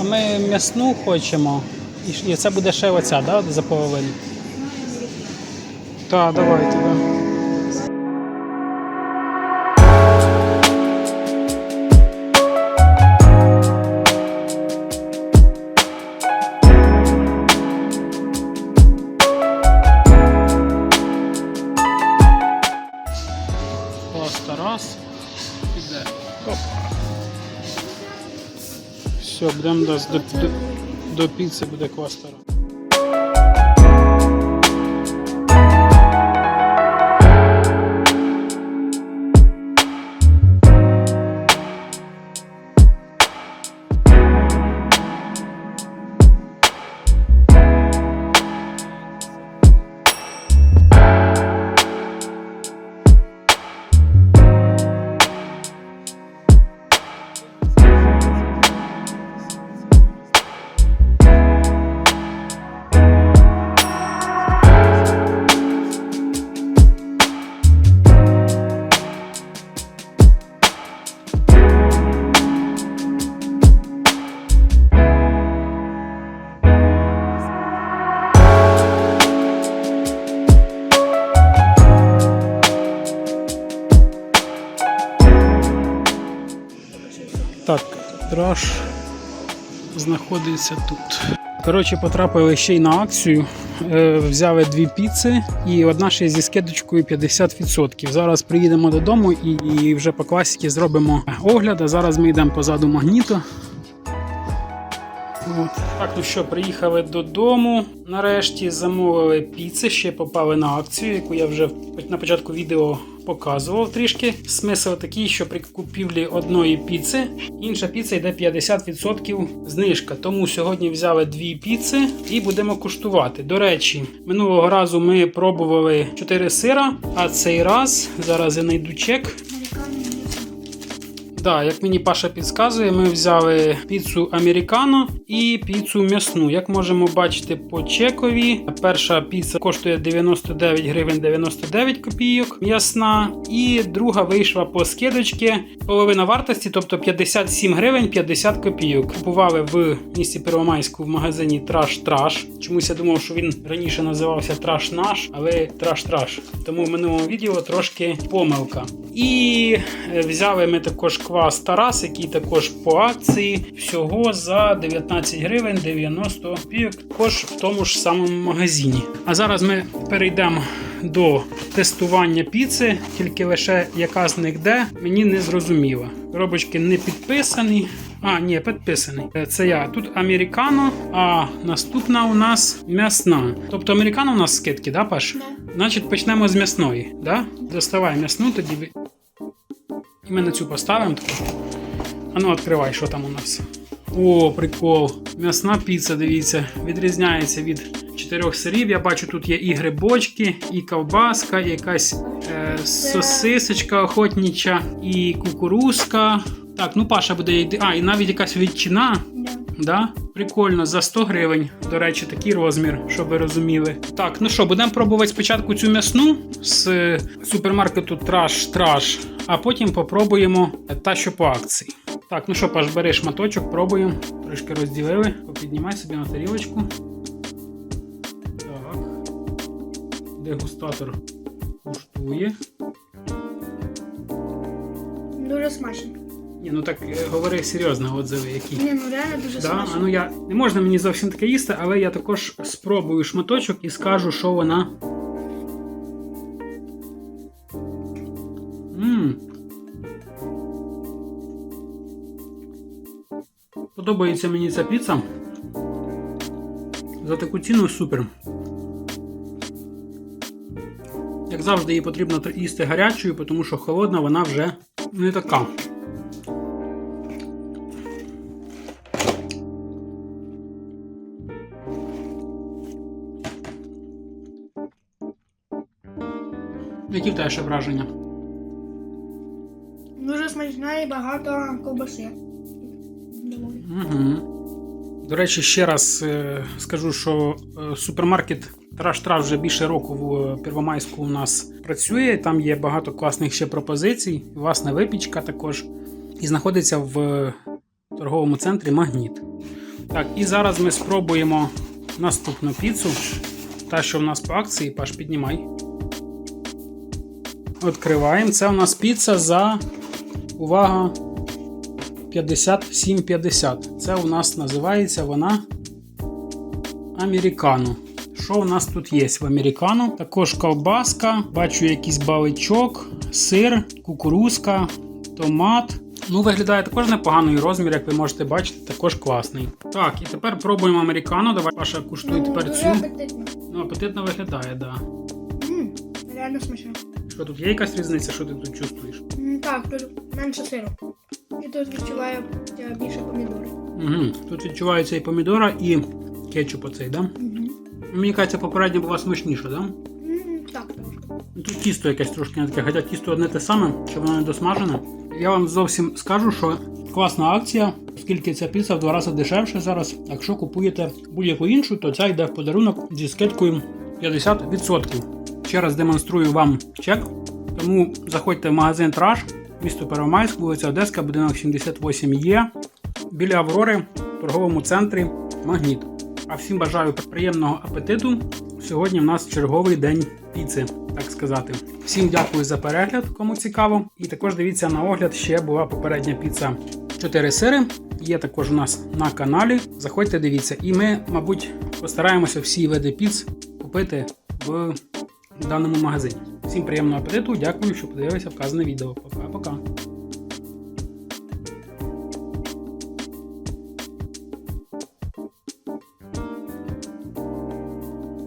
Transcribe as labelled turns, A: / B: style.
A: А ми м'ясну хочемо. І це буде ще оця, да, за половину? Так, давайте. Да. Просто раз. Іде. Все, будемо до, до, до, до піци буде кластера. Так, драж знаходиться тут. Коротше, потрапили ще й на акцію. Е, взяли дві піци і одна ще зі скидочкою 50%. Зараз приїдемо додому і, вже по класіки зробимо огляд. А зараз ми йдемо позаду магніту. От. Так, ну що, приїхали додому. Нарешті замовили піци, ще попали на акцію, яку я вже на початку відео показував трішки. Смисл такий, що при купівлі одної піци інша піца йде 50% знижка. Тому сьогодні взяли дві піци і будемо куштувати. До речі, минулого разу ми пробували 4 сира, а цей раз зараз я знайду чек. Так, як мені Паша підказує, ми взяли піцу американо і піцу м'ясну. Як можемо бачити по чекові, перша піца коштує 99 гривень 99 копійок м'ясна, і друга вийшла по скидочці половина вартості, тобто 57 гривень 50 копійок. Купували в місті Первомайську в магазині Траш Траш. Чомусь я думав, що він раніше називався Траш Наш, але Траш Траш. Тому в минулому відео трошки помилка. І е, взяли ми також квас Тарас, який також по акції всього за 19 гривень 90 копійок, також в тому ж самому магазині. А зараз ми перейдемо до тестування піци, тільки лише яка з них де, мені не зрозуміло. Коробочки не підписані. А, ні, підписаний. Це я. Тут американо, а наступна у нас м'ясна. Тобто американо у нас скидки, да, Паш? Значить, почнемо з м'ясної. Да? Доставай м'ясну, тоді і ми на цю поставимо таку. А ну, відкривай, що там у нас. О, прикол. М'ясна піца, дивіться, відрізняється від чотирьох сирів. Я бачу, тут є і грибочки, і ковбаска, і якась е, сосисочка охотніча, і кукурузка. Так, ну Паша буде йти. А, і навіть якась ветчина. Да? Прикольно, за 100 гривень. До речі, такий розмір, щоб ви розуміли. Так, ну що, будемо пробувати спочатку цю м'ясну з е, супермаркету Траш Траш, а потім попробуємо та, що по акції. Так, ну що, Паш, бери шматочок, пробуємо. Трошки розділили. Попіднімай собі на тарілочку. Так. Дегустатор куштує.
B: Дуже смачно.
A: Ні, ну так е, говори серйозно, отзиви які.
B: Ні, ну реально дуже
A: Да?
B: смачно.
A: Ну я не можна мені зовсім таке їсти, але я також спробую шматочок і скажу, що вона. Мм. Подобається мені ця піца. За таку ціну супер. Як завжди, її потрібно їсти гарячою, тому що холодна вона вже не така. Які в тебе ще враження?
B: Дуже смачна і багато ковбаси.
A: Угу. До речі, ще раз е, скажу, що е, супермаркет Траш Траш вже більше року в е, Первомайську у нас працює. Там є багато класних ще пропозицій. Власне, випічка також. і знаходиться в торговому центрі Магніт. Так, і зараз ми спробуємо наступну піцу. Та, що в нас по акції, Паш, піднімай. Відкриваємо. Це у нас піца за увага 57,50. Це у нас називається вона Американо. Що у нас тут є в Американо? Також ковбаска, бачу якийсь баличок, сир, кукурузка, томат. Ну, виглядає також непоганий розмір, як ви можете бачити, також класний. Так, і тепер пробуємо американо. Давай Паша куштуй тепер цю.
B: апетитно.
A: Ну, апетитно виглядає, да.
B: Реально смачно.
A: Що тут є якась різниця, що ти тут чувствуєш?
B: М, Так, тут менше сиру. І тут відчуваю е, більше помідори.
A: Угу. Тут відчувається і помідора, і кетчуп оцей, да? Мені кажеться, попередня була смачніша, да?
B: М, Так, трошки.
A: Ну, Тут тісто якесь трошки не таке, хоча тісто одне те саме, що воно не досмажене. Я вам зовсім скажу, що класна акція, оскільки ця піца в два рази дешевше зараз. Якщо купуєте будь-яку іншу, то ця йде в подарунок зі скидкою 50%. Ще раз демонструю вам чек. Тому заходьте в магазин Траш, місто Первомайськ, вулиця Одеська, будинок 78 є. Біля Аврори, в торговому центрі Магніт. А всім бажаю приємного апетиту. Сьогодні в нас черговий день піци, так сказати. Всім дякую за перегляд, кому цікаво. І також дивіться на огляд, ще була попередня піца 4 сири. Є також у нас на каналі. Заходьте, дивіться. І ми, мабуть, постараємося всі види піц купити даному магазині. Всім приємного апетиту, дякую, що подивилися вказане відео. Пока-пока.